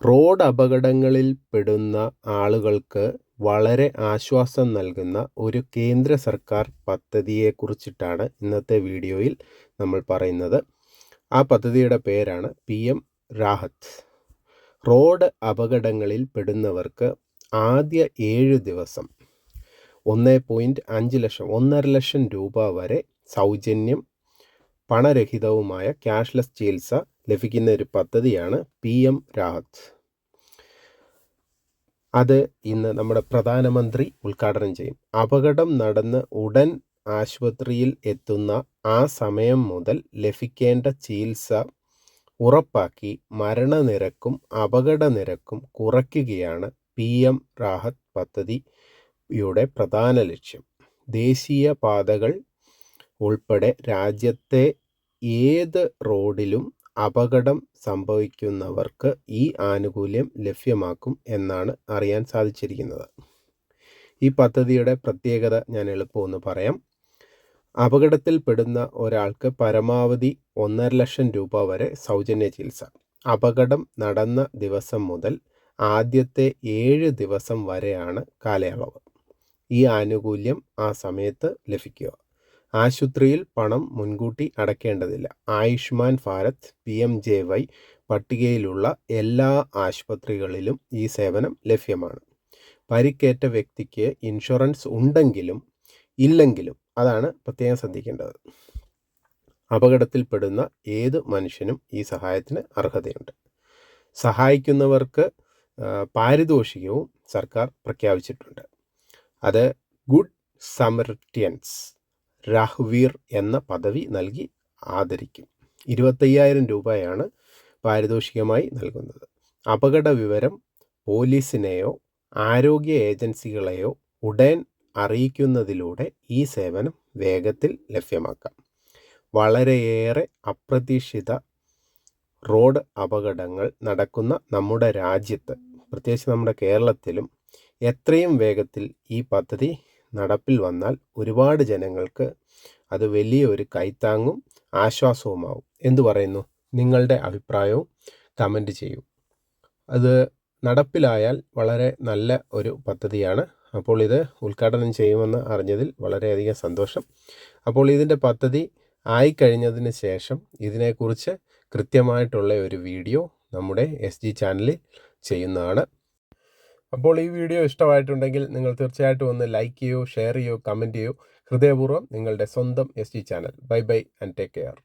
Road അപകടങ്ങളിൽ പെടുന്ന ആളുകൾക്ക് വളരെ ആശ്വാസം നൽകുന്ന ഒരു കേന്ദ്ര സർക്കാർ പദ്ധതിയെക്കുറിച്ചിട്ടാണ് ഇന്നത്തെ വീഡിയോയിൽ നമ്മൾ പറയുന്നത്. ആ പദ്ധതിയുടെ പേരാണ് പി എം രാഹത്ത്. റോഡ് അപകടങ്ങളിൽ പെടുന്നവർക്ക് ആദ്യ ഏഴ് ദിവസം ഒന്ന് പോയിന്റ് അഞ്ച് ലക്ഷം ഒന്നര ലക്ഷം രൂപ വരെ സൗജന്യം പണരഹിതവുമായ ക്യാഷ്ലെസ് ചികിത്സ ലഭിക്കുന്ന ഒരു പദ്ധതിയാണ് പി എം രാഹത്ത്. അത് ഇന്ന് നമ്മുടെ പ്രധാനമന്ത്രി ഉദ്ഘാടനം ചെയ്യും. അപകടം നടന്ന് ഉടൻ ആശുപത്രിയിൽ എത്തുന്ന ആ സമയം മുതൽ ലഭിക്കേണ്ട ചികിത്സ ഉറപ്പാക്കി മരണനിരക്കും അപകടനിരക്കും കുറയ്ക്കുകയാണ് പി എം റാഹത്ത് പദ്ധതിയുടെ പ്രധാന ലക്ഷ്യം. ദേശീയ പാതകൾ ഉൾപ്പെടെ രാജ്യത്തെ ഏത് റോഡിലും അപകടം സംഭവിക്കുന്നവർക്ക് ഈ ആനുകൂല്യം ലഭ്യമാക്കും എന്നാണ് അറിയാൻ സാധിച്ചിരിക്കുന്നത്. ഈ പദ്ധതിയുടെ പ്രത്യേകത ഞാൻ എളുപ്പമൊന്ന് പറയാം. അപകടത്തിൽപ്പെടുന്ന ഒരാൾക്ക് പരമാവധി ഒന്നര ലക്ഷം രൂപ വരെ സൗജന്യ ചികിത്സ. അപകടം നടന്ന ദിവസം മുതൽ ആദ്യത്തെ ഏഴ് ദിവസം വരെയാണ് കാലയളവ്. ഈ ആനുകൂല്യം ആ സമയത്ത് ലഭിക്കുക. ആശുപത്രിയിൽ പണം മുൻകൂട്ടി അടയ്ക്കേണ്ടതില്ല Ayushman Bharat P M J Y പട്ടികയിലുള്ള എല്ലാ ആശുപത്രികളിലും ഈ സേവനം ലഭ്യമാണ്. പരിക്കേറ്റ വ്യക്തിക്ക് ഇൻഷുറൻസ് ഉണ്ടെങ്കിലും ഇല്ലെങ്കിലും അതാണ് പ്രത്യേകം ശ്രദ്ധിക്കേണ്ടത്. അപകടത്തിൽപ്പെടുന്ന ഏത് മനുഷ്യനും ഈ സഹായത്തിന് അർഹതയുണ്ട്. സഹായിക്കുന്നവർക്ക് പാരിതോഷികവും സർക്കാർ പ്രഖ്യാപിച്ചിട്ടുണ്ട്. അത് ഗുഡ് സമർട്ടിയൻസ് രാഹ്വീർ എന്ന പദവി നൽകി ആദരിക്കും. ഇരുപത്തയ്യായിരം രൂപയാണ് പാരിതോഷികമായി നൽകുന്നത്. അപകട വിവരം പോലീസിനെയോ ആരോഗ്യ ഏജൻസികളെയോ ഉടൻ അറിയിക്കുന്നതിലൂടെ ഈ സേവനം വേഗത്തിൽ ലഭ്യമാക്കാം. വളരെയേറെ അപ്രതീക്ഷിത റോഡ് അപകടങ്ങൾ നടക്കുന്ന നമ്മുടെ രാജ്യത്ത് പ്രത്യേകിച്ച് നമ്മുടെ കേരളത്തിലും എത്രയും വേഗത്തിൽ ഈ പദ്ധതി നടപ്പിൽ വന്നാൽ ഒരുപാട് ജനങ്ങൾക്ക് അത് വലിയ ഒരു കൈത്താങ്ങും ആശ്വാസവുമാവും. എന്തു പറയുന്നു? നിങ്ങളുടെ അഭിപ്രായവും കമന്റ് ചെയ്യൂ. അത് നടപ്പിലായാൽ വളരെ നല്ല ഒരു പദ്ധതിയാണ്. അപ്പോൾ ഇത് ഉദ്ഘാടനം ചെയ്യുമെന്ന് അറിഞ്ഞതിൽ വളരെയധികം സന്തോഷം. അപ്പോൾ ഇതിന്റെ പദ്ധതി ആയിക്കഴിഞ്ഞതിന് ശേഷം ഇതിനെക്കുറിച്ച് കൃത്യമായിട്ടുള്ള ഒരു വീഡിയോ നമ്മുടെ എസ് ജി ചാനലിൽ ചെയ്യുന്നതാണ്. അപ്പോൾ ഈ വീഡിയോ ഇഷ്ടമായിട്ടുണ്ടെങ്കിൽ നിങ്ങൾ തീർച്ചയായിട്ടും ഒന്ന് ലൈക്ക് ചെയ്യൂ ഷെയർ ചെയ്യൂ കമന്റ് ചെയ്യൂ. ഹൃദയപൂർവം നിങ്ങളുടെ സ്വന്തം S channel bye bye and take care